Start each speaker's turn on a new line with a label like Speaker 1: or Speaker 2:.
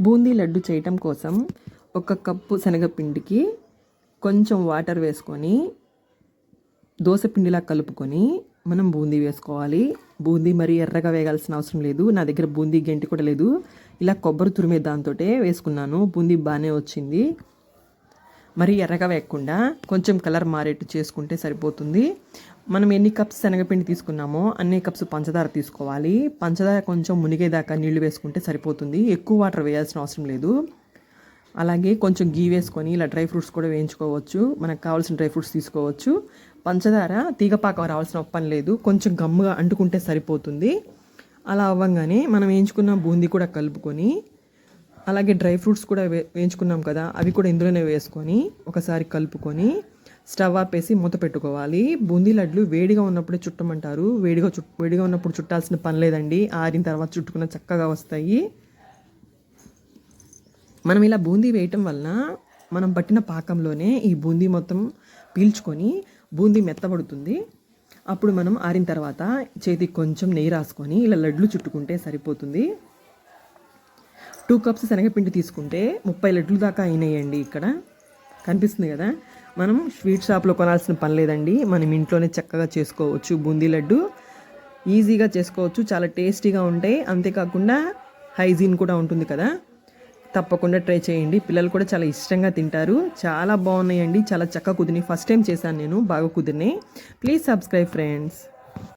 Speaker 1: బూందీ లడ్డు చేయటం కోసం ఒక కప్పు శనగపిండికి కొంచెం వాటర్ వేసుకొని దోశపిండిలా కలుపుకొని మనం బూందీ వేసుకోవాలి. బూందీ మరి ఎర్రగా వేగాల్సిన అవసరం లేదు. నా దగ్గర బూందీ గంటి కూడా లేదు. ఇలా కొబ్బరి తురిమే దాంతో వేసుకున్నాను. బూందీ బాగానే వచ్చింది. మరి ఎర్రగా వేయకుండా కొంచెం కలర్ మారేట్టు చేసుకుంటే సరిపోతుంది. మనం ఎన్ని కప్స్ శనగపిండి తీసుకున్నామో అన్ని కప్స్ పంచదార తీసుకోవాలి. పంచదార కొంచెం మునిగేదాకా నీళ్ళు వేసుకుంటే సరిపోతుంది. ఎక్కువ వాటర్ వేయాల్సిన అవసరం లేదు. అలాగే కొంచెం గీ వేసుకొని ఇలా డ్రై ఫ్రూట్స్ కూడా వేయించుకోవచ్చు. మనకు కావాల్సిన డ్రై ఫ్రూట్స్ తీసుకోవచ్చు. పంచదార తీగపాకం రావాల్సిన పని లేదు. కొంచెం గమ్ముగా అంటుకుంటే సరిపోతుంది. అలా అవ్వగానే మనం వేయించుకున్న బూందీ కూడా కలుపుకొని అలాగే డ్రై ఫ్రూట్స్ కూడా వే వేయించుకున్నాం కదా అవి కూడా ఇందులోనే వేసుకొని ఒకసారి కలుపుకొని స్టవ్ ఆపేసి మూత పెట్టుకోవాలి. బూందీ లడ్లు వేడిగా ఉన్నప్పుడే చుట్టమంటారు. వేడిగా చుట్ వేడిగా ఉన్నప్పుడు చుట్టాల్సిన పని లేదండి. ఆరిన తర్వాత చుట్టుకున్న చక్కగా వస్తాయి. మనం ఇలా బూందీ వేయటం వలన మనం పట్టిన పాకంలోనే ఈ బూందీ మొత్తం పీల్చుకొని బూందీ మెత్తబడుతుంది. అప్పుడు మనం ఆరిన తర్వాత చేతికి కొంచెం నెయ్యి రాసుకొని ఇలా లడ్లు చుట్టుకుంటే సరిపోతుంది. టూ కప్స్ శనగపిండి తీసుకుంటే ముప్పై లడ్లు దాకా అయినాయండి ఇక్కడ. కనిపిస్తుంది కదా? మనం స్వీట్ షాప్లో కొనాల్సిన పని లేదండి. మనం ఇంట్లోనే చక్కగా చేసుకోవచ్చు. బూందీ లడ్డు ఈజీగా చేసుకోవచ్చు. చాలా టేస్టీగా ఉంటాయి. అంతేకాకుండా హైజీన్ కూడా ఉంటుంది కదా. తప్పకుండా ట్రై చేయండి. పిల్లలు కూడా చాలా ఇష్టంగా తింటారు. చాలా బాగున్నాయండి. చాలా చక్కగా కుదిరినాయి. ఫస్ట్ టైం చేశాను నేను. బాగా కుదిరినాయి. Please subscribe friends